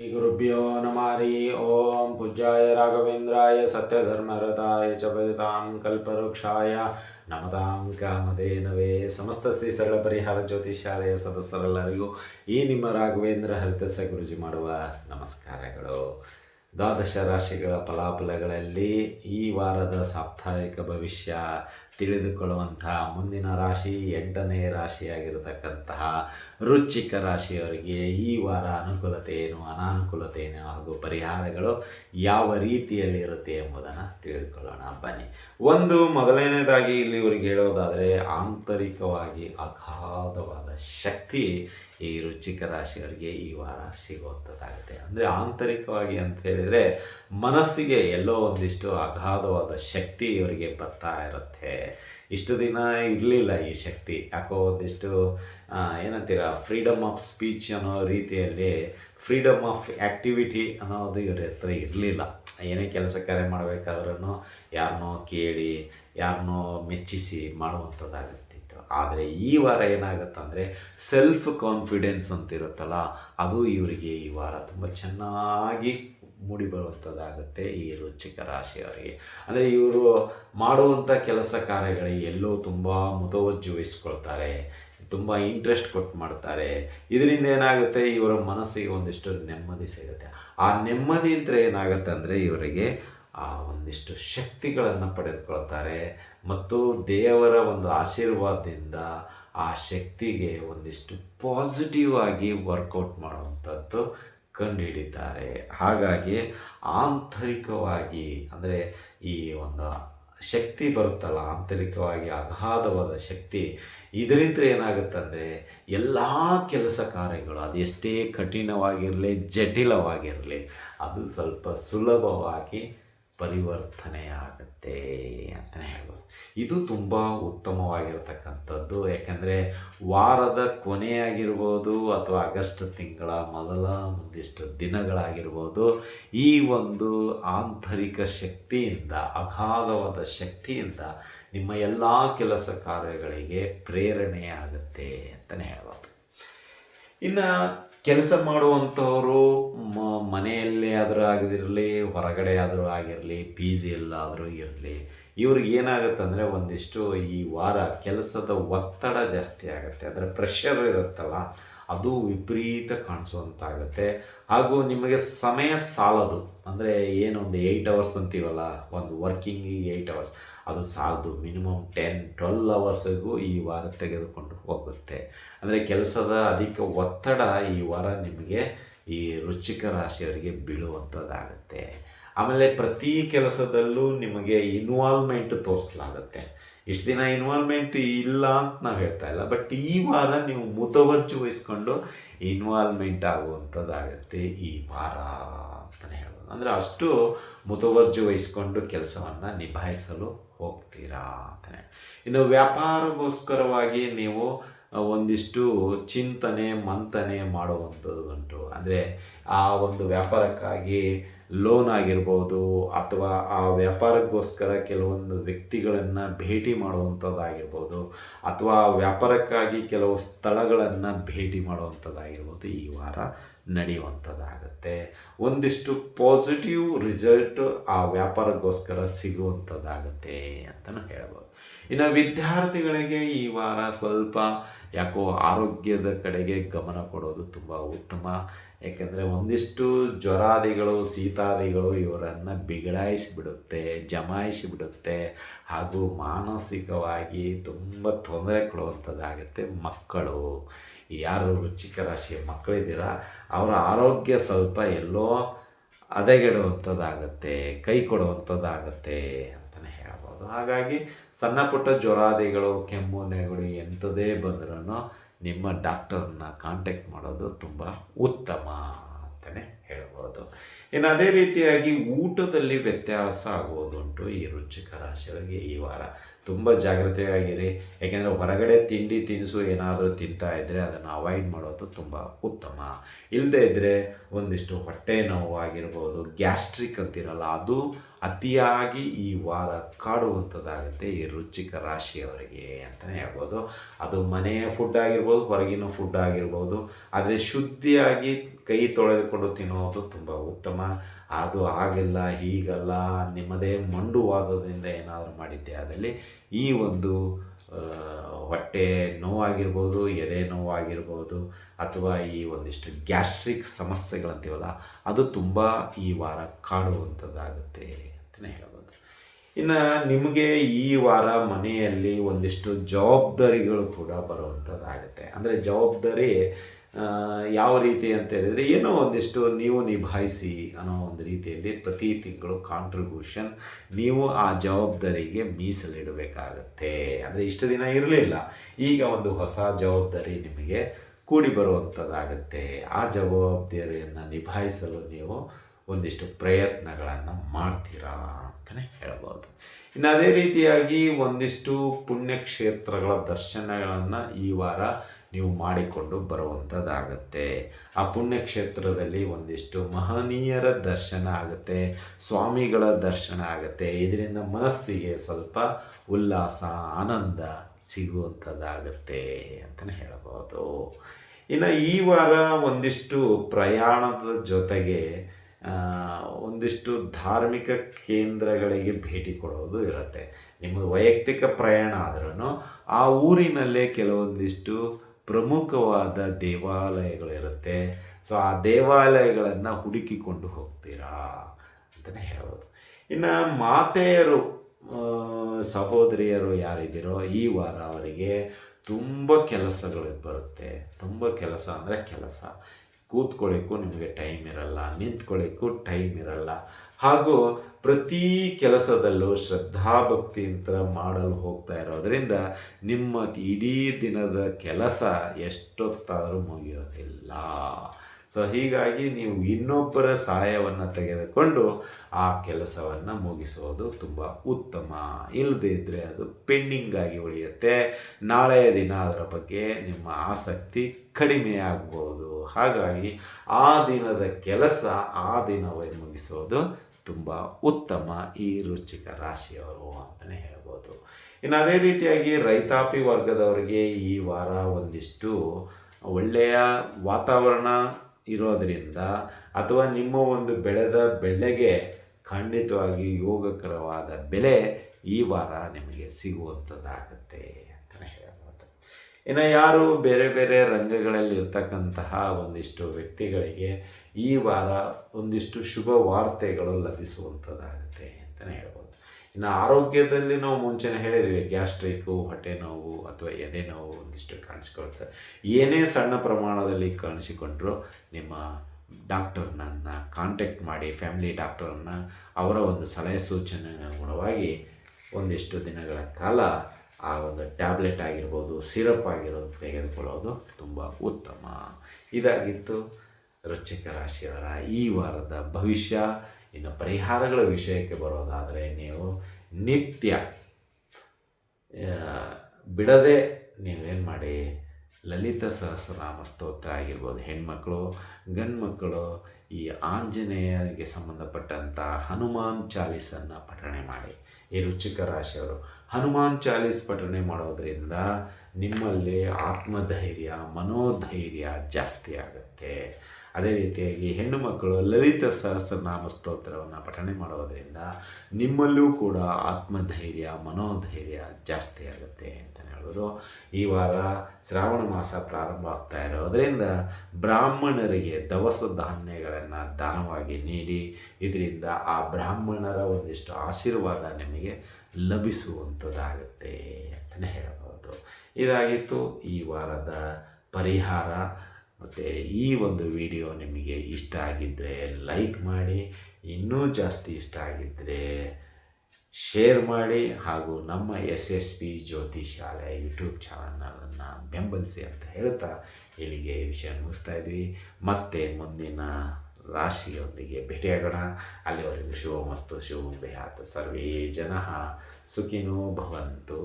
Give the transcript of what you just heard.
ಶ್ರೀ ಗುರುಭ್ಯೋ ನಮಾರಿ ಓಂ ಪೂಜ್ಯಾಯ ರಾಘವೇಂದ್ರಾಯ ಸತ್ಯಧರ್ಮರತಾಯ ಚ ಭಜತಾಂ ಕಲ್ಪವೃಕ್ಷಾಯ ನಮತಾಂ ಕಾಮಧೇನವೇ ಸಮಸ್ತ ಶ್ರೀ ಸರಳ ಪರಿಹಾರ ಜ್ಯೋತಿಷಾಲಯ ಸದಸ್ಯರೆಲ್ಲರಿಗೂ ಈ ನಿಮ್ಮ ರಾಘವೇಂದ್ರ ಹರಿತಸ ಗುರುಜಿ ಮಾಡುವ ನಮಸ್ಕಾರಗಳು. ದ್ವಾದಶ ರಾಶಿಗಳ ಫಲಾಫಲಗಳಲ್ಲಿ ಈ ವಾರದ ಸಾಪ್ತಾಹಿಕ ಭವಿಷ್ಯ ತಿಳಿದುಕೊಳ್ಳುವಂತಹ ಮುಂದಿನ ರಾಶಿ ಎಂಟನೇ ರಾಶಿಯಾಗಿರತಕ್ಕಂತಹ ರುಚಿಕ ರಾಶಿಯವರಿಗೆ ಈ ವಾರ ಅನುಕೂಲತೆ ಏನು, ಅನಾನುಕೂಲತೆ ಏನು ಹಾಗೂ ಪರಿಹಾರಗಳು ಯಾವ ರೀತಿಯಲ್ಲಿ ಇರುತ್ತೆ ಎಂಬುದನ್ನು ತಿಳಿದುಕೊಳ್ಳೋಣ. ಬನ್ನಿ. ಒಂದು ಮೊದಲನೇದಾಗಿ ಇಲ್ಲಿ ಇವರಿಗೆ ಹೇಳೋದಾದರೆ ಆಂತರಿಕವಾಗಿ ಅಗಾಧವಾದ ಶಕ್ತಿ ಈ ರುಚಿಕ ರಾಶಿಯವರಿಗೆ ಈ ವಾರ ಸಿಗುವಂಥದ್ದಾಗುತ್ತೆ. ಅಂದರೆ ಆಂತರಿಕವಾಗಿ ಅಂತ ಹೇಳಿದರೆ ಮನಸ್ಸಿಗೆ ಎಲ್ಲೋ ಒಂದಿಷ್ಟು ಅಗಾಧವಾದ ಶಕ್ತಿ ಇವರಿಗೆ ಬರ್ತಾ ಇರುತ್ತೆ. ಇಷ್ಟು ದಿನ ಇರಲಿಲ್ಲ ಈ ಶಕ್ತಿ. ಯಾಕೋ ಒಂದಿಷ್ಟು ಏನಂತೀರ ಫ್ರೀಡಮ್ ಆಫ್ ಸ್ಪೀಚ್ ಅನ್ನೋ ರೀತಿಯಲ್ಲಿ ಫ್ರೀಡಮ್ ಆಫ್ ಆ್ಯಕ್ಟಿವಿಟಿ ಅನ್ನೋದು ಇವ್ರ ಹತ್ರ ಇರಲಿಲ್ಲ. ಏನೇ ಕೆಲಸ ಕಾರ್ಯ ಮಾಡಬೇಕಾದ್ರೂ ಯಾರನ್ನೋ ಕೇಳಿ ಯಾರನ್ನೋ ಮೆಚ್ಚಿಸಿ ಮಾಡುವಂಥದ್ದಾಗುತ್ತಿತ್ತು ಆದರೆ ಈ ವಾರ ಏನಾಗುತ್ತಂದರೆ ಸೆಲ್ಫ್ ಕಾನ್ಫಿಡೆನ್ಸ್ ಅಂತಿರುತ್ತಲ್ಲ, ಅದು ಇವರಿಗೆ ಈ ವಾರ ತುಂಬ ಚೆನ್ನಾಗಿ ಮೂಡಿ ಬರುವಂಥದ್ದಾಗುತ್ತೆ ಈ ವೃಶ್ಚಿಕ ರಾಶಿಯವರಿಗೆ. ಅಂದರೆ ಇವರು ಮಾಡುವಂಥ ಕೆಲಸ ಕಾರ್ಯಗಳಿಗೆ ಎಲ್ಲೋ ತುಂಬ ಮುತವಜ್ಜು ವಹಿಸ್ಕೊಳ್ತಾರೆ ತುಂಬ ಇಂಟ್ರೆಸ್ಟ್ ಕೊಟ್ಟು ಮಾಡ್ತಾರೆ. ಇದರಿಂದ ಏನಾಗುತ್ತೆ? ಇವರ ಮನಸ್ಸಿಗೆ ಒಂದಿಷ್ಟು ನೆಮ್ಮದಿ ಸಿಗುತ್ತೆ. ಆ ನೆಮ್ಮದಿ ಇದ್ದರೆ ಏನಾಗುತ್ತೆ ಅಂದರೆ ಇವರಿಗೆ ಆ ಒಂದಿಷ್ಟು ಶಕ್ತಿಗಳನ್ನು ಪಡೆದುಕೊಳ್ತಾರೆ. ಮತ್ತು ದೇವರ ಒಂದು ಆಶೀರ್ವಾದದಿಂದ ಆ ಶಕ್ತಿಗೆ ಒಂದಿಷ್ಟು ಪಾಸಿಟಿವ್ ಆಗಿ ವರ್ಕೌಟ್ ಮಾಡುವಂಥದ್ದು ಕಂಡುಹಿಡಿತಾರೆ ಹಾಗಾಗಿ ಆಂತರಿಕವಾಗಿ ಅಂದರೆ ಈ ಒಂದು ಶಕ್ತಿ ಬರುತ್ತಲ್ಲ, ಆಂತರಿಕವಾಗಿ ಅಗಾಧವಾದ ಶಕ್ತಿ, ಇದರಿಂದ ಏನಾಗುತ್ತಂದರೆ ಎಲ್ಲ ಕೆಲಸ ಕಾರ್ಯಗಳು ಅದು ಎಷ್ಟೇ ಕಠಿಣವಾಗಿರಲಿ, ಜಟಿಲವಾಗಿರಲಿ, ಅದು ಸ್ವಲ್ಪ ಸುಲಭವಾಗಿ ಪರಿವರ್ತನೆಯಾಗುತ್ತೆ ಅಂತಲೇ ಹೇಳ್ಬೋದು. ಇದು ತುಂಬ ಉತ್ತಮವಾಗಿರ್ತಕ್ಕಂಥದ್ದು. ಯಾಕೆಂದರೆ ವಾರದ ಕೊನೆಯಾಗಿರ್ಬೋದು ಅಥವಾ ಆಗಸ್ಟ್ ತಿಂಗಳ ಮೊದಲ ಒಂದಿಷ್ಟು ದಿನಗಳಾಗಿರ್ಬೋದು, ಈ ಒಂದು ಆಂತರಿಕ ಶಕ್ತಿಯಿಂದ, ಅಗಾಧವಾದ ಶಕ್ತಿಯಿಂದ ನಿಮ್ಮ ಎಲ್ಲ ಕೆಲಸ ಕಾರ್ಯಗಳಿಗೆ ಪ್ರೇರಣೆ ಆಗುತ್ತೆ ಅಂತಲೇ ಹೇಳ್ಬೋದು. ಇನ್ನು ಕೆಲಸ ಮಾಡುವಂಥವರು ಮ, ಮನೆಯಲ್ಲೇ ಆದರೂ ಆಗದಿರಲಿ ಹೊರಗಡೆ ಆದರೂ ಆಗಿರಲಿ ಪಿ ಜಿಯಲ್ಲಾದರೂ ಇರಲಿ ಇವ್ರಿಗೆ ಏನಾಗುತ್ತೆ ಅಂದರೆ ಒಂದಿಷ್ಟು ಈ ವಾರ ಕೆಲಸದ ಒತ್ತಡ ಜಾಸ್ತಿ ಆಗುತ್ತೆ. ಅದರ ಪ್ರೆಷರ್ ಇರುತ್ತಲ್ಲ, ಅದು ವಿಪರೀತ ಕಾಣಿಸುವಂತಾಗುತ್ತೆ ಹಾಗೂ ನಿಮಗೆ ಸಮಯ ಸಾಲದು. ಅಂದರೆ ಏನು ಒಂದು ಏಯ್ಟ್ ಅವರ್ಸ್ ಅಂತೀವಲ್ಲ, ಒಂದು ವರ್ಕಿಂಗಿಗೆ ಏಯ್ಟ್ ಅವರ್ಸ್ ಅದು ಸಾಲದು ಮಿನಿಮಮ್ ಟೆನ್ ಟ್ವೆಲ್ ಅವರ್ಸಿಗೂ ಈ ವಾರ ತೆಗೆದುಕೊಂಡು ಹೋಗುತ್ತೆ. ಅಂದರೆ ಕೆಲಸದ ಅಧಿಕ ಒತ್ತಡ ಈ ವಾರ ನಿಮಗೆ ಈ ರುಚಿಕ ರಾಶಿಯವರಿಗೆ ಬೀಳುವಂಥದ್ದಾಗುತ್ತೆ. ಆಮೇಲೆ ಪ್ರತಿ ಕೆಲಸದಲ್ಲೂ ನಿಮಗೆ ಇನ್ವಾಲ್ವ್ಮೆಂಟ್ ತೋರಿಸಲಾಗುತ್ತೆ. ಇಷ್ಟು ದಿನ ಇನ್ವಾಲ್ವ್ಮೆಂಟ್ ಇಲ್ಲ ಅಂತ ನಾವು ಹೇಳ್ತಾ ಇಲ್ಲ ಬಟ್ ಈ ವಾರ ನೀವು ಮುತವರ್ಜು ವಹಿಸ್ಕೊಂಡು ಇನ್ವಾಲ್ವ್ಮೆಂಟ್ ಆಗುವಂಥದ್ದಾಗುತ್ತೆ ಈ ವಾರ ಅಂತಲೇ ಹೇಳ್ಬೋದು. ಅಂದರೆ ಅಷ್ಟು ಮುತುವರ್ಜಿ ವಹಿಸ್ಕೊಂಡು ಕೆಲಸವನ್ನು ನಿಭಾಯಿಸಲು ಹೋಗ್ತೀರಾ ಅಂತಲೇ ಇನ್ನು ವ್ಯಾಪಾರಗೋಸ್ಕರವಾಗಿ ನೀವು ಒಂದಿಷ್ಟು ಚಿಂತನೆ, ಮಂಥನೆ ಮಾಡುವಂಥದ್ದುಂಟು ಅಂದರೆ ಆ ಒಂದು ವ್ಯಾಪಾರಕ್ಕಾಗಿ ಲೋನ್ ಆಗಿರ್ಬೋದು ಅಥವಾ ಆ ವ್ಯಾಪಾರಕ್ಕೋಸ್ಕರ ಕೆಲವೊಂದು ವ್ಯಕ್ತಿಗಳನ್ನು ಭೇಟಿ ಮಾಡುವಂಥದ್ದಾಗಿರ್ಬೋದು ಅಥವಾ ವ್ಯಾಪಾರಕ್ಕಾಗಿ ಕೆಲವು ಸ್ಥಳಗಳನ್ನು ಭೇಟಿ ಮಾಡುವಂಥದ್ದಾಗಿರ್ಬೋದು ಈ ವಾರ ನಡೆಯುವಂಥದ್ದಾಗುತ್ತೆ. ಒಂದಿಷ್ಟು ಪಾಸಿಟಿವ್ ರಿಸಲ್ಟ್ ಆ ವ್ಯಾಪಾರಕ್ಕೋಸ್ಕರ ಸಿಗುವಂಥದ್ದಾಗುತ್ತೆ ಅಂತಲೂ ಹೇಳ್ಬೋದು. ಇನ್ನು ವಿದ್ಯಾರ್ಥಿಗಳಿಗೆ ಈ ವಾರ ಸ್ವಲ್ಪ ಯಾಕೋ ಆರೋಗ್ಯದ ಕಡೆಗೆ ಗಮನ ಕೊಡೋದು ತುಂಬ ಉತ್ತಮ. ಏಕೆಂದರೆ ಒಂದಿಷ್ಟು ಜ್ವರಾದಿಗಳು, ಶೀತಾದಿಗಳು ಇವರನ್ನು ಬಿಗಡಾಯಿಸಿಬಿಡುತ್ತೆ, ಜಮಾಯಿಸಿಬಿಡುತ್ತೆ. ಹಾಗೂ ಮಾನಸಿಕವಾಗಿ ತುಂಬ ತೊಂದರೆ ಕೊಡುವಂಥದ್ದಾಗುತ್ತೆ ಮಕ್ಕಳು. ಯಾರು ರುಚಿಕ ರಾಶಿಯ ಮಕ್ಕಳಿದ್ದೀರಾ, ಅವರ ಆರೋಗ್ಯ ಸ್ವಲ್ಪ ಎಲ್ಲೋ ಹದಗೆಡುವಂಥದ್ದಾಗತ್ತೆ, ಕೈ ಕೊಡುವಂಥದ್ದಾಗತ್ತೆ ಅಂತಲೇ ಹೇಳ್ಬೋದು. ಹಾಗಾಗಿ ಸಣ್ಣ ಪುಟ್ಟ ಜ್ವರಾದಿಗಳು ಕೆಮ್ಮು ನೆಗಡಿ ಎಂಥದೇ ಬಂದ್ರೂ ನಿಮ್ಮ ಡಾಕ್ಟರನ್ನ ಕಾಂಟ್ಯಾಕ್ಟ್ ಮಾಡೋದು ತುಂಬ ಉತ್ತಮ ಅಂತಲೇ ಹೇಳ್ಬೋದು ಇನ್ನು ಅದೇ ರೀತಿಯಾಗಿ ಊಟದಲ್ಲಿ ವ್ಯತ್ಯಾಸ ಆಗುವುದುಂಟು ಈ ರುಚಿಕ ರಾಶಿಯವರಿಗೆ ಈ ವಾರ. ತುಂಬ ಜಾಗ್ರತೆಯಾಗಿರಿ. ಯಾಕೆಂದರೆ ಹೊರಗಡೆ ತಿಂಡಿ ತಿನಿಸು ಏನಾದರೂ ತಿಂತಾ ಇದ್ದರೆ ಅದನ್ನು ಅವಾಯ್ಡ್ ಮಾಡೋದು ತುಂಬ ಉತ್ತಮ. ಇಲ್ಲದೇ ಇದ್ದರೆ ಒಂದಿಷ್ಟು ಹೊಟ್ಟೆ ನೋವು ಆಗಿರ್ಬೋದು ಗ್ಯಾಸ್ಟ್ರಿಕ್ ಅಂತಿರಲ್ಲ, ಅದು ಅತಿಯಾಗಿ ಈ ವಾರ ಕಾಡುವಂಥದ್ದಾಗುತ್ತೆ ಈ ರುಚಿಕ ರಾಶಿಯವರಿಗೆ ಅಂತಲೇ ಹೇಳ್ಬೋದು. ಅದು ಮನೆಯ ಫುಡ್ ಆಗಿರ್ಬೋದು, ಹೊರಗಿನ ಫುಡ್ ಆಗಿರ್ಬೋದು, ಆದರೆ ಶುದ್ಧಿಯಾಗಿ ಕೈ ತೊಳೆದುಕೊಂಡು ತಿನ್ನೋದು ತುಂಬ ಉತ್ತಮ. ಅದು ಆಗಿಲ್ಲ, ಹೀಗಲ್ಲ, ನಿಮ್ಮದೇ ಮಂಡುವಾದದಿಂದ ಏನಾದರೂ ಮಾಡಿದ್ದೆ ಆದಲ್ಲಿ ಈ ಒಂದು ಹೊಟ್ಟೆ ನೋವಾಗಿರ್ಬೋದು, ಎದೆ ನೋವಾಗಿರ್ಬೋದು, ಅಥವಾ ಈ ಒಂದಿಷ್ಟು ಗ್ಯಾಸ್ಟ್ರಿಕ್ ಸಮಸ್ಯೆಗಳಂತೀವಲ್ಲ, ಅದು ತುಂಬ ಈ ವಾರ ಕಾಡುವಂಥದ್ದಾಗುತ್ತೆ ಅಂತಲೇ ಹೇಳ್ಬೋದು. ಇನ್ನು ನಿಮಗೆ ಈ ವಾರ ಮನೆಯಲ್ಲಿ ಒಂದಿಷ್ಟು ಜವಾಬ್ದಾರಿಗಳು ಕೂಡ ಬರುವಂಥದ್ದಾಗುತ್ತೆ. ಅಂದರೆ ಜವಾಬ್ದಾರಿ ಯಾವ ರೀತಿ ಅಂತ ಹೇಳಿದರೆ ಏನೋ ಒಂದಿಷ್ಟು ನೀವು ನಿಭಾಯಿಸಿ ಅನ್ನೋ ಒಂದು ರೀತಿಯಲ್ಲಿ ಪ್ರತಿ ತಿಂಗಳು ಕಾಂಟ್ರಿಬ್ಯೂಷನ್ ನೀವು ಆ ಜವಾಬ್ದಾರಿಗೆ ಮೀಸಲಿಡಬೇಕಾಗತ್ತೆ. ಅಂದರೆ ಇಷ್ಟು ದಿನ ಇರಲಿಲ್ಲ. ಈಗ ಒಂದು ಹೊಸ ಜವಾಬ್ದಾರಿ ನಿಮಗೆ ಕೂಡಿ ಬರುವಂಥದ್ದಾಗತ್ತೆ ಆ ಜವಾಬ್ದಾರಿಯನ್ನು ನಿಭಾಯಿಸಲು ನೀವು ಒಂದಿಷ್ಟು ಪ್ರಯತ್ನಗಳನ್ನು ಮಾಡ್ತೀರಾ ಅಂತಲೇ ಹೇಳ್ಬೋದು. ಇನ್ನು ಅದೇ ರೀತಿಯಾಗಿ ಒಂದಿಷ್ಟು ಪುಣ್ಯಕ್ಷೇತ್ರಗಳ ದರ್ಶನಗಳನ್ನು ಈ ವಾರ ನೀವು ಮಾಡಿಕೊಂಡು ಬರುವಂಥದ್ದಾಗತ್ತೆ ಆ ಪುಣ್ಯಕ್ಷೇತ್ರದಲ್ಲಿ ಒಂದಿಷ್ಟು ಮಹನೀಯರ ದರ್ಶನ ಆಗುತ್ತೆ, ಸ್ವಾಮಿಗಳ ದರ್ಶನ ಆಗುತ್ತೆ. ಇದರಿಂದ ಮನಸ್ಸಿಗೆ ಸ್ವಲ್ಪ ಉಲ್ಲಾಸ, ಆನಂದ ಸಿಗುವಂಥದ್ದಾಗತ್ತೆ ಅಂತಲೇ ಹೇಳ್ಬೋದು. ಇನ್ನು ಈ ವಾರ ಒಂದಿಷ್ಟು ಪ್ರಯಾಣದ ಜೊತೆಗೆ ಒಂದಿಷ್ಟು ಧಾರ್ಮಿಕ ಕೇಂದ್ರಗಳಿಗೆ ಭೇಟಿ ಕೊಡೋದು ಇರುತ್ತೆ. ನಿಮ್ಮದು ವೈಯಕ್ತಿಕ ಪ್ರಯಾಣ ಆದ್ರೂ ಆ ಊರಿನಲ್ಲೇ ಕೆಲವೊಂದಿಷ್ಟು ಪ್ರಮುಖವಾದ ದೇವಾಲಯಗಳಿರುತ್ತೆ. ಸೊ ಆ ದೇವಾಲಯಗಳನ್ನು ಹುಡುಕಿಕೊಂಡು ಹೋಗ್ತೀರಾ ಅಂತಲೇ ಹೇಳ್ಬೋದು. ಇನ್ನು ಮಾತೆಯರು ಸಹೋದರಿಯರು ಯಾರಿದ್ದೀರೋ ಈ ವಾರ ಅವರಿಗೆ ತುಂಬ ಕೆಲಸಗಳು ಬರುತ್ತೆ. ತುಂಬ ಕೆಲಸ ಅಂದರೆ ಕೆಲಸ. ಕೂತ್ಕೊಳ್ಳಿಕ್ಕೂ ನಿಮಗೆ ಟೈಮ್ ಇರಲ್ಲ, ನಿಂತ್ಕೊಳ್ಳಿಕ್ಕೂ ಟೈಮ್ ಇರಲ್ಲ. ಹಾಗೂ ಪ್ರತಿ ಕೆಲಸದಲ್ಲೂ ಶ್ರದ್ಧಾಭಕ್ತಿಯಿಂದ ಮಾಡಲು ಹೋಗ್ತಾ ಇರೋದ್ರಿಂದ ನಿಮ್ಮ ಇಡೀ ದಿನದ ಕೆಲಸ ಎಷ್ಟೊತ್ತಾದರೂ ಮುಗಿಯೋದಿಲ್ಲ. ಸೊ ಹೀಗಾಗಿ ನೀವು ಇನ್ನೊಬ್ಬರ ಸಹಾಯವನ್ನು ತೆಗೆದುಕೊಂಡು ಆ ಕೆಲಸವನ್ನು ಮುಗಿಸೋದು ತುಂಬ ಉತ್ತಮ. ಇಲ್ಲದೇ ಇದ್ದರೆ ಅದು ಪೆಂಡಿಂಗ್ ಆಗಿ ಉಳಿಯುತ್ತೆ. ನಾಳೆಯ ದಿನ ಅದರ ಬಗ್ಗೆ ನಿಮ್ಮ ಆಸಕ್ತಿ ಕಡಿಮೆಯಾಗ್ಬೋದು ಹಾಗಾಗಿ ಆ ದಿನದ ಕೆಲಸ ಆ ದಿನವೇ ಮುಗಿಸೋದು ತುಂಬ ಉತ್ತಮ. ಈ ರುಚಿಕ ರಾಶಿಯವರು ಅಂತಲೇ ಹೇಳ್ಬೋದು. ಇನ್ನು ಅದೇ ರೀತಿಯಾಗಿ ರೈತಾಪಿ ವರ್ಗದವರಿಗೆ ಈ ವಾರ ಒಂದಿಷ್ಟು ಒಳ್ಳೆಯ ವಾತಾವರಣ ಇರೋದರಿಂದ ಅಥವಾ ನಿಮ್ಮ ಒಂದು ಬೆಳೆದ ಬೆಳೆಗೆ ಖಂಡಿತವಾಗಿ ಯೋಗಕರವಾದ ಬೆಲೆ ಈ ವಾರ ನಿಮಗೆ ಸಿಗುವಂಥದ್ದಾಗತ್ತೆ ಅಂತಲೇ ಹೇಳ್ಬೋದು. ಇನ್ನು ಯಾರು ಬೇರೆ ಬೇರೆ ರಂಗಗಳಲ್ಲಿ ಇರ್ತಕ್ಕಂತಹ ಒಂದಿಷ್ಟು ವ್ಯಕ್ತಿಗಳಿಗೆ ಈ ವಾರ ಒಂದಿಷ್ಟು ಶುಭ ವಾರ್ತೆಗಳು ಲಭಿಸುವಂಥದ್ದಾಗುತ್ತೆ ಅಂತಲೇ ಹೇಳ್ಬೋದು. ಇನ್ನು ಆರೋಗ್ಯದಲ್ಲಿ ನಾವು ಮುಂಚೆನೇ ಹೇಳಿದ್ದೀವಿ ಗ್ಯಾಸ್ಟ್ರಿಕ್ಕು ಹೊಟ್ಟೆ ನೋವು ಅಥವಾ ಎದೆ ನೋವು ಒಂದಿಷ್ಟು ಕಾಣಿಸ್ಕೊಳ್ತದೆ. ಏನೇ ಸಣ್ಣ ಪ್ರಮಾಣದಲ್ಲಿ ಕಾಣಿಸಿಕೊಂಡ್ರು ನಿಮ್ಮ ಡಾಕ್ಟರ್ನನ್ನು ಕಾಂಟ್ಯಾಕ್ಟ್ ಮಾಡಿ ಫ್ಯಾಮಿಲಿ ಡಾಕ್ಟರನ್ನು ಅವರ ಒಂದು ಸಲಹೆ ಸೂಚನೆ ಅನುಗುಣವಾಗಿ ಒಂದಿಷ್ಟು ದಿನಗಳ ಕಾಲ ಆ ಒಂದು ಟ್ಯಾಬ್ಲೆಟ್ ಆಗಿರ್ಬೋದು, ಸಿರಪ್ ಆಗಿರೋದು ತೆಗೆದುಕೊಳ್ಳೋದು ತುಂಬ ಉತ್ತಮ. ಇದಾಗಿತ್ತು ವೃಶ್ಚಿಕ ರಾಶಿಯವರ ಈ ವಾರದ ಭವಿಷ್ಯ. ಇನ್ನು ಪರಿಹಾರಗಳ ವಿಷಯಕ್ಕೆ ಬರೋದಾದರೆ ನೀವು ನಿತ್ಯ ಬಿಡದೆ ನೀವೇನು ಮಾಡಿ? ಲಲಿತ ಸಹಸ್ರನಾಮ ಸ್ತೋತ್ರ ಆಗಿರ್ಬೋದು. ಹೆಣ್ಮಕ್ಳು ಗಂಡು ಮಕ್ಕಳು ಈ ಆಂಜನೇಯರಿಗೆ ಸಂಬಂಧಪಟ್ಟಂಥ ಹನುಮಾನ್ ಚಾಲೀಸನ್ನು ಪಠಣೆ ಮಾಡಿ. ಈ ರುಚಿಕ ರಾಶಿಯವರು, ಹನುಮಾನ್ ಚಾಲೀಸ್ ಪಠಣೆ ಮಾಡೋದರಿಂದ ನಿಮ್ಮಲ್ಲಿ ಆತ್ಮಧೈರ್ಯ, ಮನೋಧೈರ್ಯ ಜಾಸ್ತಿ ಆಗುತ್ತೆ. ಅದೇ ರೀತಿಯಾಗಿ ಹೆಣ್ಣು ಮಕ್ಕಳು ಲಲಿತ ಸಹಸ್ರನಾಮ ಸ್ತೋತ್ರವನ್ನು ಪಠಣೆ ಮಾಡೋದರಿಂದ ನಿಮ್ಮಲ್ಲೂ ಕೂಡ ಆತ್ಮಧೈರ್ಯ, ಮನೋಧೈರ್ಯ ಜಾಸ್ತಿ ಆಗುತ್ತೆ ಅಂತಲೇ ಹೇಳ್ಬೋದು. ಈ ವಾರ ಶ್ರಾವಣ ಮಾಸ ಪ್ರಾರಂಭ ಆಗ್ತಾ ಇರೋದರಿಂದ ಬ್ರಾಹ್ಮಣರಿಗೆ ದವಸ ಧಾನ್ಯಗಳನ್ನು ದಾನವಾಗಿ ನೀಡಿ ಇದರಿಂದ ಆ ಬ್ರಾಹ್ಮಣರ ಒಂದಿಷ್ಟು ಆಶೀರ್ವಾದ ನಿಮಗೆ ಲಭಿಸುವಂಥದ್ದಾಗುತ್ತೆ ಅಂತಲೇ ಹೇಳಬಹುದು ಇದಾಗಿತ್ತು ಈ ವಾರದ ಪರಿಹಾರ. ಮತ್ತು ಈ ಒಂದು ವಿಡಿಯೋ ನಿಮಗೆ ಇಷ್ಟ ಆಗಿದ್ದರೆ ಲೈಕ್ ಮಾಡಿ, ಇನ್ನೂ ಜಾಸ್ತಿ ಇಷ್ಟ ಆಗಿದ್ದರೆ ಶೇರ್ ಮಾಡಿ ಹಾಗೂ ನಮ್ಮ ಎಸ್ ಎಸ್ ಪಿ ಜ್ಯೋತಿ ಶಾಲೆ ಯೂಟ್ಯೂಬ್ ಚಾನಲನ್ನು ಬೆಂಬಲಿಸಿ ಅಂತ ಹೇಳ್ತಾ ಇಲ್ಲಿಗೆ ಈ ವಿಷಯ ಮುಗಿಸ್ತಾ ಇದ್ವಿ. ಮತ್ತೆ ಮುಂದಿನ ರಾಶಿಯೊಂದಿಗೆ ಭೇಟಿಯಾಗೋಣ. ಅಲ್ಲಿವರೆಗೂ ಶಿವಮಸ್ತು ಶಿವ ದೇಹಾತ ಸರ್ವೇ ಜನ. ಸುಖಿನೋ ಭವಂತು.